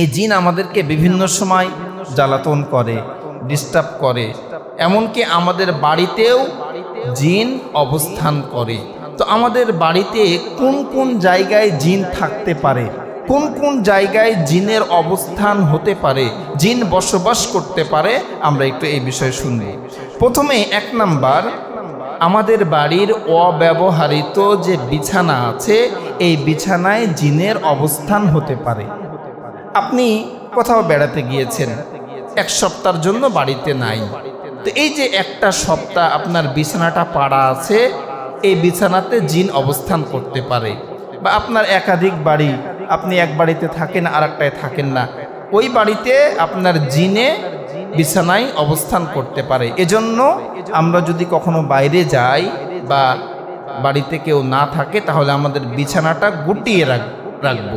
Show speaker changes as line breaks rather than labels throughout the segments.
এই জিন আমাদেরকে বিভিন্ন সময় জ্বালাতন করে ডিস্টার্ব করে, এমনকি আমাদের বাড়িতেও জিন অবস্থান করে। তো আমাদের বাড়িতে কোন কোন জায়গায় জিন থাকতে পারে? কোন কোন জায়গায় জিনের অবস্থান হতে পারে? জিন বসবাস করতে পারে? আমরা একটু এই বিষয়ে শুনব। প্রথমে এক নাম্বার, আমাদের বাড়ির অব্যবহারিত যে বিছানা আছে, এই বিছানায় জিনের অবস্থান হতে পারে। আপনি কোথাও বেড়াতে গিয়েছেন? এক সপ্তাহের জন্য বাড়িতে নাই। তো এই যে একটা সপ্তাহ আপনার বিছানাটা পাড়া আছে, এই বিছানাতে জিন অবস্থান করতে পারে বা আপনার একাধিক বাড়ি, আপনি এক বাড়িতে থাকেন আর একটায় থাকেন না। ওই বাড়িতে আপনার জিনে বিছানায় অবস্থান করতে পারে। এজন্য আমরা যদি কখনো বাইরে যাই বা বাড়িতে কেউ না থাকে, তাহলে আমাদের বিছানাটা গুটিয়ে রাখ, রাখব।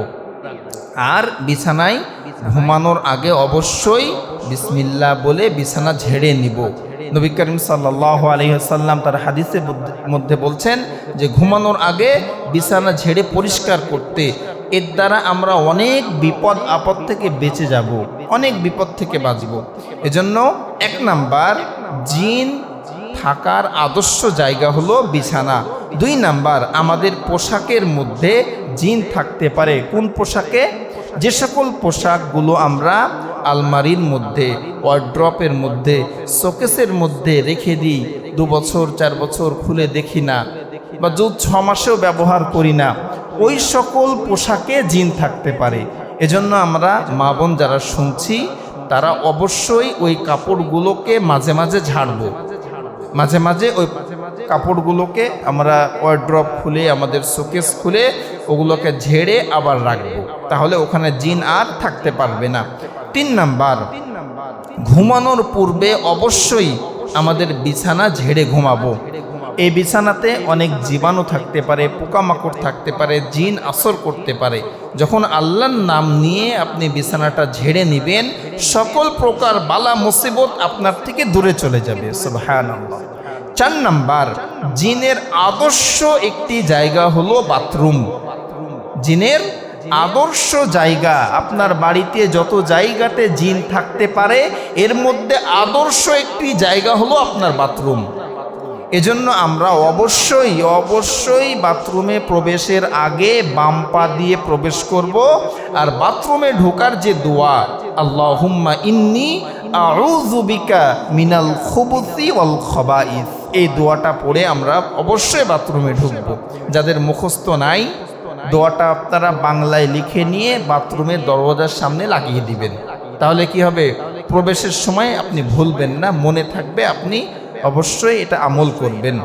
আর বিছানায় ঘুমানোর আগে অবশ্যই বিসমিল্লা বলে বিছানা ঝেড়ে নিব। নবী করিম সাল্লাহ আলহিহাল্লাম তার হাদিসের মধ্যে- মধ্যে বলছেন যে, ঘুমানোর আগে বিছানা ঝেড়ে পরিষ্কার করতে, এর দ্বারা আমরা অনেক বিপদ, আপদ থেকে বেঁচে যাব, অনেক বিপদ থেকে বাঁচব। এজন্য এক নাম্বার জিন থাকার আদর্শ জায়গা হলো বিছানা। দুই নাম্বার আমাদের পোশাকের মধ্যে জিন থাকতে পারে। কোন পোশাকে? যে সকল পোশাকগুলো আমরা আলমারির মধ্যে ওয়ার্ড্রপের মধ্যে, শোকেসের মধ্যে রেখে দিই, দু বছর, চার বছর খুলে দেখি না বা দু ছ মাসেও ব্যবহার করি না, ওই সকল পোশাকে জিন থাকতে পারে। এজন্য আমরা মা বোন যারা শুনছি, তারা অবশ্যই ওই কাপড়গুলোকে মাঝে মাঝে ঝাড়বো। মাঝে মাঝে ওই কাপড়গুলোকে আমরা ওয়ার্ড্রপ খুলে, আমাদের শোকেস খুলে, ওগুলোকে ঝেড়ে আবার রাখব। তাহলে ওখানে জিন আর থাকতে পারবে না। তিন নাম্বার, ঘুমানোর পূর্বে অবশ্যই আমাদের বিছানা ঝেড়ে ঘুমাবো। এই বিছানাতে অনেক জীবাণু থাকতে পারে, পোকামাকড় থাকতে পারে, জিন আসর করতে পারে। যখন আল্লাহর নাম নিয়ে আপনি বিছানাটা ঝেড়ে নেবেন, সকল প্রকার বালা মুসিবত আপনার থেকে দূরে চলে যাবে। সুবহানাল্লাহ। চার নাম্বার, জিনের আদর্শ একটি জায়গা হলো বাথরুম। জিনের আদর্শ জায়গা, আপনার বাড়িতে যত জায়গাতে জিন থাকতে পারে, এর মধ্যে আদর্শ একটি জায়গা হলো আপনার বাথরুম। এজন্য আমরা অবশ্যই অবশ্যই বাথরুমে প্রবেশের আগে বাম পা দিয়ে প্রবেশ করব, আর বাথরুমে ঢোকার যে দোয়া, আল্লাহুম্মা ইন্নি আউযুবিকা মিনাল খুবুসি ওয়াল খবাইস, এই দোয়াটা পড়ে আমরা অবশ্যই বাথরুমে ঢুকব। যাদের মুখস্থ নাই দোয়াটা আপনারা বাংলায় লিখে নিয়ে বাথরুমের দরওয়াজার সামনে লাগিয়ে দিবেন। তাহলে কি হবে? প্রবেশের সময় আপনি ভুলবেন না মনে থাকবে আপনি অবশ্যই এটা আমল করবেন।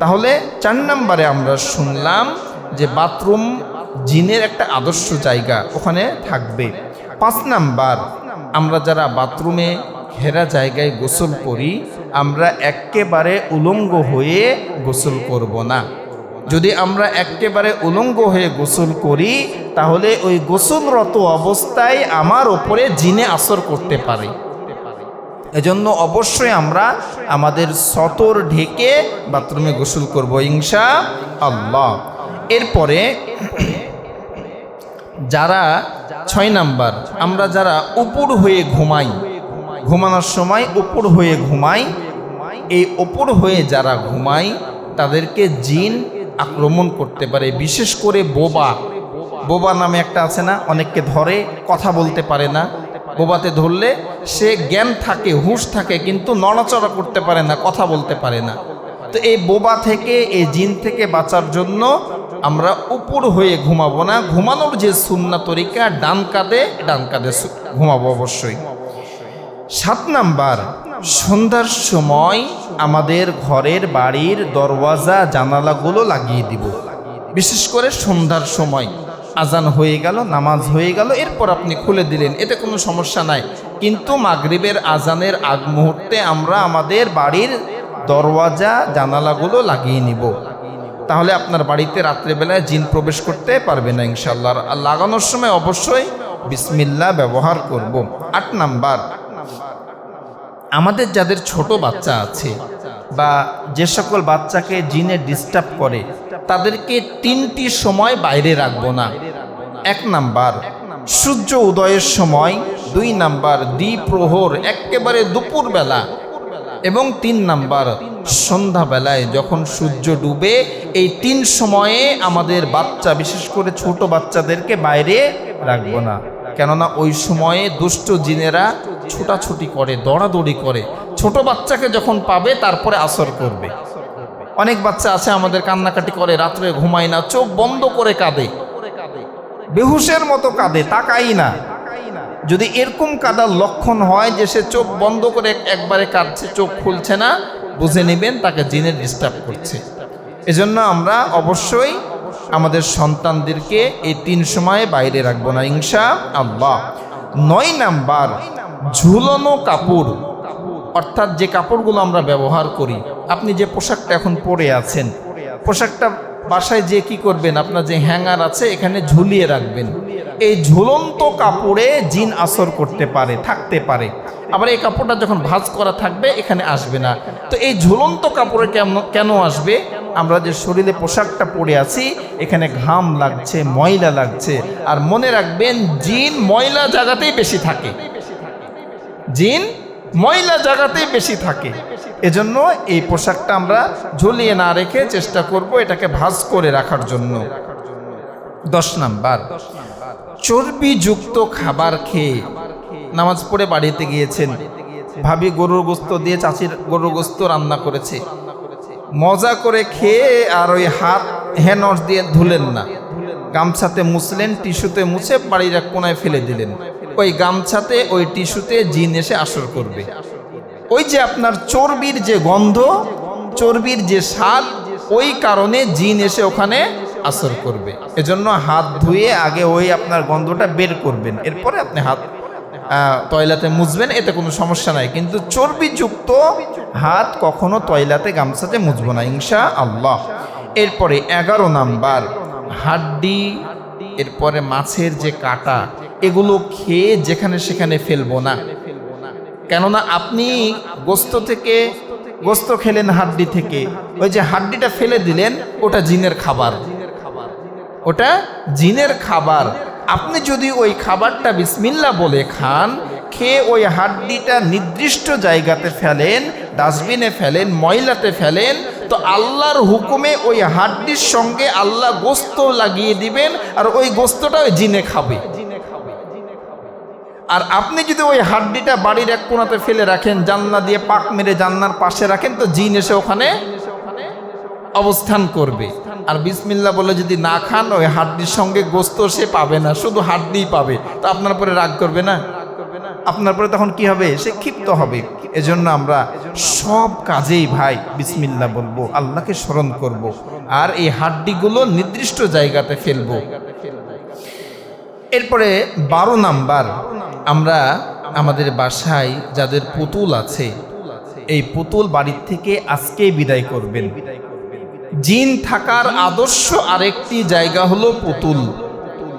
তাহলে চার নম্বরে আমরা শুনলাম যে বাথরুম জিনের একটা আদর্শ জায়গা ওখানে থাকবে। পাঁচ নাম্বার আমরা যারা বাথরুমে ঘেরা জায়গায় গোসল করি আমরা একেবারে উলঙ্গ হয়ে গোসল করব না। যদি আমরা একেবারে উলঙ্গ হয়ে গোসল করি, তাহলে ওই গোসলরত অবস্থায় আমার ওপরে জিনে আসর করতে পারে। এজন্য অবশ্যই আমরা আমাদের সতর ঢেকে বাথরুমে গোসল করব ইনশা আল্লাহ। এরপরে যারা ছয় নাম্বার, আমরা যারা উপর হয়ে ঘুমাই, ঘুমানোর সময় উপর হয়ে ঘুমাই, এই ওপর হয়ে যারা ঘুমাই, তাদেরকে জিন আক্রমণ করতে পারে, বিশেষ করে বোবা। বোবা নামে একটা আছে না, অনেককে ধরে, কথা বলতে পারে না। বোবাতে ধরলে সে জ্ঞান থাকে, হুঁশ থাকে, কিন্তু নড়াচড়া করতে পারে না, কথা বলতে পারে না। তো এই বোবা থেকে, এই জিন থেকে বাঁচার জন্য আমরা উপর হয়ে ঘুমাবো না। ঘুমানোর যে সুন্না তরিকা, ডান কাঁধে ডান কাঁধে ঘুমাবো অবশ্যই। সাত নাম্বার, সন্ধ্যার সময় আমাদের ঘরের বাড়ির দরওয়াজা, জানালাগুলো লাগিয়ে দিব। বিশেষ করে সন্ধ্যার সময়। আজান হয়ে গেল, নামাজ হয়ে গেল, এরপর আপনি খুলে দিলেন, এতে কোনো সমস্যা নাই। কিন্তু মাগরিবের আজানের আগ মুহূর্তে আমরা আমাদের বাড়ির দরওয়াজা, জানালাগুলো লাগিয়ে নিব। তাহলে আপনার বাড়িতে রাত্রেবেলায় জিন প্রবেশ করতে পারবে না ইনশাল্লাহ লাগানোর সময় অবশ্যই বিসমিল্লা ব্যবহার করব। আট নাম্বার আমাদের যাদের ছোট বাচ্চা আছে বা যে সকল বাচ্চাকে জিনে ডিস্টার্ব করে, তাদেরকে তিনটি সময় বাইরে রাখব না। এক নাম্বার, সূর্য উদয়ের সময়, দুই নাম্বার দ্বিপ্রহর একেবারে দুপুরবেলা। এবং তিন নাম্বার, সন্ধ্যাবেলায় যখন সূর্য ডুবে, এই তিন সময়ে আমাদের বাচ্চা, বিশেষ করে ছোট বাচ্চাদেরকে বাইরে রাখব না। কেননা ওই সময়ে দুষ্ট জিনেরা ছোটাছুটি করে, দৌড়াদৌড়ি করে। ছোট বাচ্চাকে যখন পাবে, তারপরে আসর করবে। অনেক বাচ্চা আছে, আমাদের কান্নাকাটি করে, রাত্রে ঘুমায় না, চোখ বন্ধ করে কাঁদে। বেহুশের মতো কাঁদে তাকাই না। যদি এরকম কাদার লক্ষণ হয় যে সে চোখ বন্ধ করে একবারে কাঁদছে, চোখ খুলছে না, বুঝে নেবেন তাকে জিনে ডিস্টার্ব করছে। এজন্য আমরা অবশ্যই আমাদের সন্তানদেরকে এই তিন সময়ে বাইরে রাখব না, ইনশা আল্লাহ। নয় নাম্বার ঝুলনো কাপড়, অর্থাৎ যে কাপড়গুলো আমরা ব্যবহার করি, আপনি যে পোশাকটা এখন পরে আছেন, পোশাকটা বাসায় যে কি করবেন? আপনার যে হ্যাঙ্গার আছে, এখানে ঝুলিয়ে রাখবেন। এই ঝুলন্ত কাপড়ে জিন আসর করতে পারে, থাকতে পারে। আবার এই কাপড়টা যখন ভাজ করা থাকবে, এখানে আসবে না। তো এই ঝুলন্ত কাপড়ে কেন কেন আসবে? আমরা যে শরীরে পোশাকটা পরে আছি, এখানে ঘাম লাগছে, ময়লা লাগছে। আর মনে রাখবেন, জিন ময়লা জায়গাতেই বেশি থাকে। জিন ময়লা জায়গাতেই বেশি থাকে। এজন্য এই পোশাকটা আমরা ঝুলিয়ে না রেখে চেষ্টা করব এটাকে ভাঁজ করে রাখার জন্য। দশ নাম্বার, চর্বিযুক্ত খাবার খেয়ে। নামাজ পড়ে বাড়িতে গিয়েছেন। ভাবি গরুর গোস্ত দিয়ে চাচির গরুর গোস্ত রান্না করেছে। মজা করে খেয়ে আর ওই হাত হ্যানস দিয়ে ধুলেন না। গামছাতে মুছলেন, টিস্যুতে মুছে বাড়ির এক কোনায় ফেলে দিলেন। ওই গামছাতে, ওই টিস্যুতে জিন এসে আসর করবে। ওই যে আপনার চর্বির যে গন্ধ, চর্বির যে স্বাদ, ওই কারণে জিন এসে ওখানে আসর করবে। এজন্য হাত ধুয়ে আগে ওই আপনার গন্ধটা বের করবেন। এরপরে আপনি হাত তয়লাতে মুছবেন, এতে কোনো সমস্যা নাই। কিন্তু চর্বিযুক্ত হাত কখনো তয়লাতে, গামছাতে মুছবো না ইনশা আল্লাহ এরপরে এগারো নাম্বার, হাড্ডি এরপরে মাছের যে কাটা, এগুলো খেয়ে যেখানে সেখানে ফেলব না। কেননা আপনি গোস্ত থেকে, গোস্ত খেলেন হাড্ডি থেকে। ওই যে হাড্ডিটা ফেলে দিলেন, ওটা জিনের খাবার। ওটা জিনের খাবার। আপনি যদি ওই খাবারটা বিসমিল্লা বলে খান, খেয়ে ওই হাড্ডিটা নির্দিষ্ট জায়গাতে ফেলেন, ডাস্টবিনে ফেলেন, ময়লাতে ফেলেন তো আল্লাহর হুকুমে ওই হাড্ডির সঙ্গে আল্লাহ গোস্ত লাগিয়ে দিবেন আর ওই গোস্তটা ওই জিনে খাবে। আর আপনি যদি ওই হাড্ডিটা বাড়ির এক কোনাতে ফেলে রাখেন জান্না দিয়ে পাক মেরে জান্নার পাশে রাখেন, তো জিন এসে ওখানে অবস্থান করবে। আর বিসমিল্লা বলে যদি না খান, ওই হাড্ডির সঙ্গে গোস্ত সে পাবে না, শুধু হাড্ডিই পাবে। তো আপনার পরে রাগ করবে না? আপনার পরে তখন কি হবে? সে ক্ষিপ্ত হবে। এজন্য আমরা সব কাজেই ভাই বিসমিল্লা বলব, আল্লাহকে স্মরণ করব। আর এই হাড্ডিগুলো নির্দিষ্ট জায়গাতে ফেলব। এরপরে বারো নাম্বার, আমরা আমাদের বাসায় যাদের পুতুল আছে, এই পুতুল বাড়ির থেকে আজকেই বিদায় করবেন। জিন থাকার আদর্শ আরেকটি জায়গা হলো পুতুল।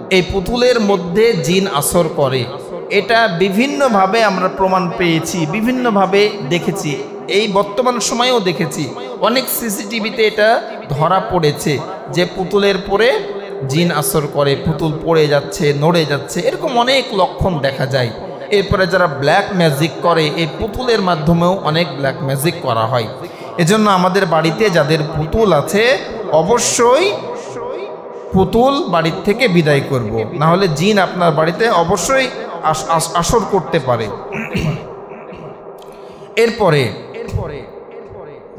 এই পুতুলের মধ্যে জিন আসর করে। এটা বিভিন্নভাবে আমরা প্রমাণ পেয়েছি, বিভিন্নভাবে দেখেছি। এই বর্তমান সময়েও দেখেছি। অনেক সিসিটিভিতে এটা ধরা পড়েছে যে পুতুলের পরে জিন আসর করে, পুতুল পড়ে যাচ্ছে, নড়ে যাচ্ছে, এরকম অনেক লক্ষণ দেখা যায়। এরপরে যারা ব্ল্যাক ম্যাজিক করে, এই পুতুলের মাধ্যমেও অনেক ব্ল্যাক ম্যাজিক করা হয়। এজন্য আমাদের বাড়িতে যাদের পুতুল আছে, অবশ্যই পুতুল বাড়ির থেকে বিদায় করব। না হলে জিন আপনার বাড়িতে অবশ্যই আস- আস- আসর করতে পারে এরপরে,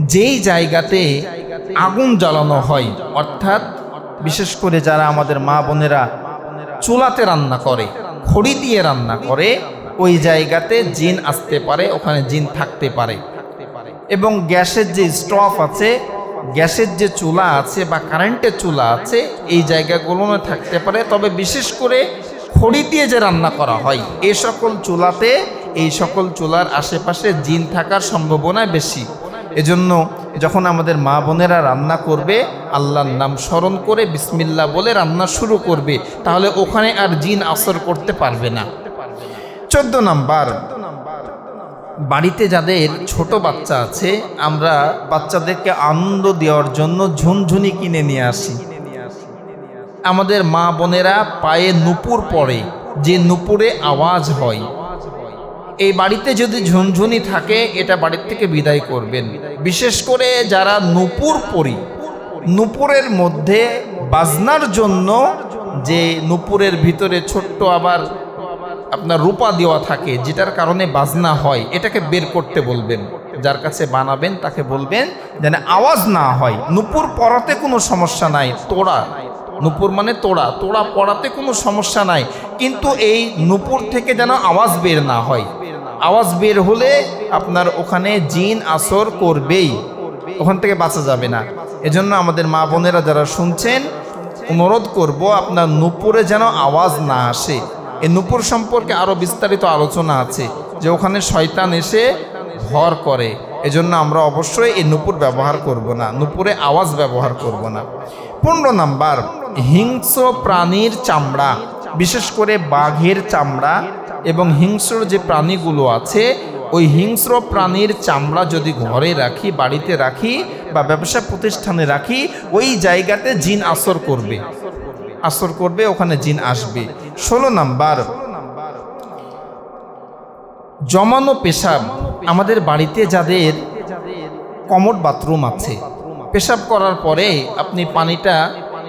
যেই জায়গাতে আগুন জ্বালানো হয়, অর্থাৎ বিশেষ করে যারা আমাদের মা বোনেরা চুলাতে রান্না করে, খড়ি দিয়ে রান্না করে, ওই জায়গাতে জিন আসতে পারে, ওখানে জিন থাকতে পারে এবং গ্যাসের যে স্টপ আছে গ্যাসের যে চুলা আছে বা কারেন্টের চুলা আছে, এই জায়গাগুলোতে থাকতে পারে। তবে বিশেষ করে খড়ি দিয়ে যে রান্না করা হয়, এ সকল চুলাতে, এই সকল চুলার আশেপাশে জিন থাকার সম্ভাবনা বেশি। এজন্য যখন আমাদের মা বোনেরা রান্না করবে, আল্লাহর নাম স্মরণ করে বিসমিল্লা বলে রান্না শুরু করবে, তাহলে ওখানে আর জিন আসর করতে পারবে না। চোদ্দ নাম্বার বাড়িতে যাদের ছোট বাচ্চা আছে, আমরা বাচ্চাদেরকে আনন্দ দেওয়ার জন্য ঝুনঝুনি কিনে নিয়ে আসি। আমাদের মা বোনেরা পায়ে নুপুর পরে, যে নুপুরে আওয়াজ হয়। এই বাড়িতে যদি ঝুনঝুনি থাকে, এটা বাড়ির থেকে বিদায় করবেন। বিশেষ করে যারা নুপুর পরি, নুপুরের মধ্যে বাজনার জন্য যে নুপুরের ভিতরে ছোট্ট আবার আপনার রূপা দেওয়া থাকে, যেটার কারণে বাজনা হয়, এটাকে বের করতে বলবেন। যার কাছে বানাবেন, তাকে বলবেন যেন আওয়াজ না হয়। নুপুর পড়াতে কোনো সমস্যা নাই, তোড়া। নুপুর মানে তোড়া তোড়া পড়াতে কোনো সমস্যা নাই। কিন্তু এই নুপুর থেকে যেন আওয়াজ বের না হয়। আওয়াজ বের হলে আপনার ওখানে জিন আসর করবেই, ওখান থেকে বাঁচা যাবে না। এজন্য আমাদের মা বোনেরা যারা শুনছেন, অনুরোধ করব আপনার নুপুরে যেন আওয়াজ না আসে। এই নূপুর সম্পর্কে আরও বিস্তারিত আলোচনা আছে, যে ওখানে শয়তান এসে ভর করে। এজন্য আমরা অবশ্যই এই নূপুর ব্যবহার করব না, নূপুরে আওয়াজ ব্যবহার করব না। পনেরো নাম্বার, হিংস্র প্রাণীর চামড়া, বিশেষ করে বাঘের চামড়া এবং হিংস্র যে প্রাণীগুলো আছে, ওই হিংস্র প্রাণীর চামড়া যদি ঘরে রাখি, বাড়িতে রাখি বা ব্যবসা প্রতিষ্ঠানে রাখি, ওই জায়গাতে জিন আসর করবে। আসর করবে, ওখানে জিন আসবে। ষোলো নাম্বার। জমানো পেশাব আমাদের বাড়িতে যাদের কমোড বাথরুম আছে। পেশাব করার পরে আপনি পানিটা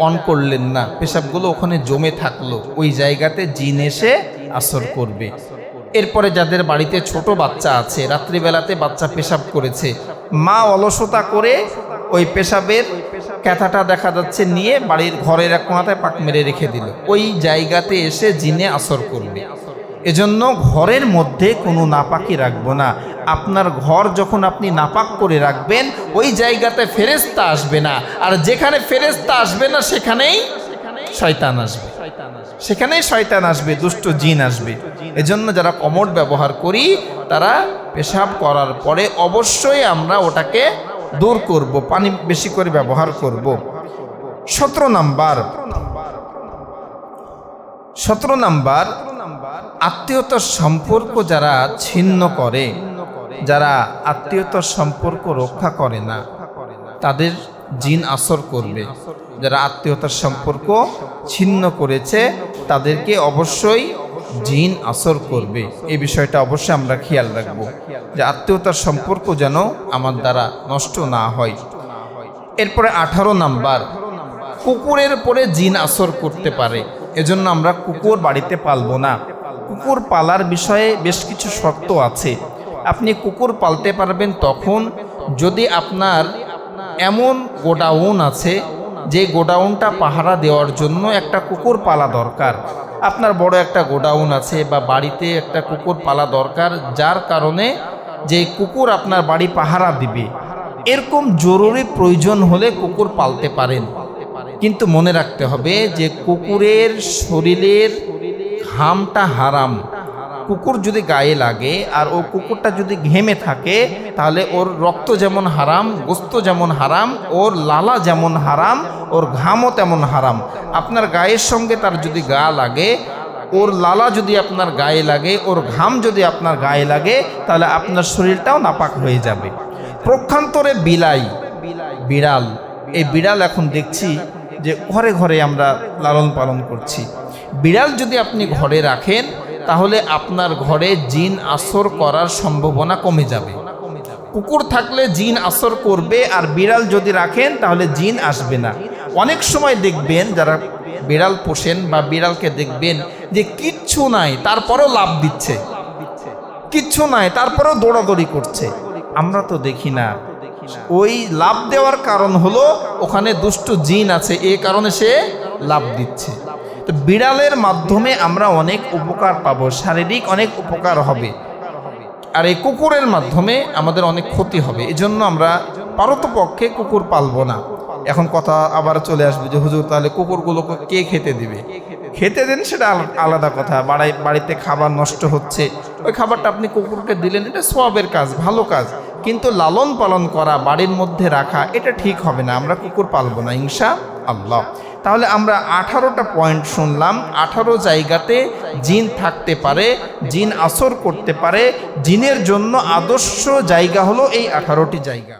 অন করলেন না। পেশাবগুলো ওখানে জমে থাকল। ওই জায়গাতে জিন এসে আসর করবে। এরপরে যাদের বাড়িতে ছোট বাচ্চা আছে, রাত্রিবেলাতে বাচ্চা পেশাব করেছে, মা অলসতা করে ওই পেশাবের ক্যাথাটা দেখা যাচ্ছে নিয়ে বাড়ির ঘরের এক কোনাতে পাক মেরে রেখে দিল। ওই জায়গাতে এসে জিনে আসর করবে এজন্য ঘরের মধ্যে কোনো নাপাকি রাখব না। আপনার ঘর যখন আপনি নাপাক করে রাখবেন, ওই জায়গাতে ফেরেস্তা আসবে না। আর যেখানে ফেরেস্তা আসবে না, সেখানেই শয়তান আসবে। সেখানেই শয়তান আসবে, দুষ্ট জিন আসবে। এজন্য যারা কমোড ব্যবহার করি, তারা পেশাব করার পরে অবশ্যই আমরা ওটাকে দূর করব, পানি বেশি করে ব্যবহার করব। সতেরো নাম্বার। সতেরো নাম্বার আত্মীয়তার সম্পর্ক যারা ছিন্ন করে, যারা আত্মীয়তার সম্পর্ক রক্ষা করে না, তাদের জিন আসর করবে। যারা আত্মীয়তার সম্পর্ক ছিন্ন করেছে, তাদেরকে অবশ্যই জিন আসর করবে। এই বিষয়টা অবশ্যই আমরা খেয়াল রাখব যে আত্মীয়তার সম্পর্ক যেন আমার দ্বারা নষ্ট না হয়। এরপরে আঠারো নাম্বার, কুকুরের পরে জিন আসর করতে পারে। এজন্য আমরা কুকুর বাড়িতে পালবো না। কুকুর পালার বিষয়ে বেশ কিছু শর্ত আছে। আপনি কুকুর পালতে পারবেন তখন যদি আপনার এমন গোডাউন আছে যে গোডাউনটা পাহারা দেওয়ার জন্য একটা কুকুর পালা দরকার। আপনার বড় একটা গোডাউন আছে বা বাড়িতে একটা কুকুর পালা দরকার, যার কারণে যে কুকুর আপনার বাড়ি পাহারা দিবে। এরকম জরুরি প্রয়োজন হলে কুকুর পালতে পারেন। কিন্তু মনে রাখতে হবে যে কুকুরের শরীরের ঘামটা হারাম। কুকুর যদি গায়ে লাগে আর ও কুকুরটা যদি ঘেমে থাকে, তাহলে ওর রক্ত যেমন হারাম, গোস্ত যেমন হারাম, ওর লালা যেমন হারাম, ওর ঘামও তেমন হারাম। আপনার গায়ের সঙ্গে তার যদি গা লাগে, ওর লালা যদি আপনার গায়ে লাগে, ওর ঘাম যদি আপনার গায়ে লাগে, তাহলে আপনার শরীরটাও নাপাক হয়ে যাবে। প্রক্ষান্তরে বিলাই, বিড়াল। এই বিড়াল এখন দেখছি যে ঘরে ঘরে আমরা লালন পালন করছি। বিড়াল যদি আপনি ঘরে রাখেন তাহলে আপনার ঘরে জিন আসর করার সম্ভাবনা কমে যাবে। কুকুর থাকলে জিন আসর করবে আর বিড়াল যদি রাখেন, তাহলে জিন আসবে না। অনেক সময় দেখবেন যারা বিড়াল পোষেন বা বিড়ালকে দেখবেন যে কিচ্ছু নাই, তারপরও লাভ দিচ্ছে। কিচ্ছু নাই, তারপরেও দৌড়াদৌড়ি করছে। আমরা তো দেখি না। ওই লাভ দেওয়ার কারণ হলো ওখানে দুষ্ট জিন আছে, এ কারণে সে লাভ দিচ্ছে। তো বিড়ালের মাধ্যমে আমরা অনেক উপকার পাবো, শারীরিক অনেক উপকার হবে। আর এই কুকুরের মাধ্যমে আমাদের অনেক ক্ষতি হবে এই জন্য আমরা পারতপক্ষে কুকুর পালবো না। এখন কথা আবার চলে আসবে যে, হুজুর, তাহলে কুকুরগুলোকে কে খেতে দিবে? খেতে দেন সেটা আলাদা কথা। বাড়াই, বাড়িতে খাবার নষ্ট হচ্ছে, ওই খাবারটা আপনি কুকুরকে দিলেন, এটা সবের কাজ, ভালো কাজ। কিন্তু লালন পালন করা, বাড়ির মধ্যে রাখা, এটা ঠিক হবে না, আমরা কুকুর পালবো না, ইনশা আল্লাহ। তাহলে আমরা আঠারোটা পয়েন্ট শুনলাম। আঠারো জায়গাতে জিন থাকতে পারে, জিন আসর করতে পারে। জিনের জন্য আদর্শ জায়গা হলো এই আঠারোটি জায়গা।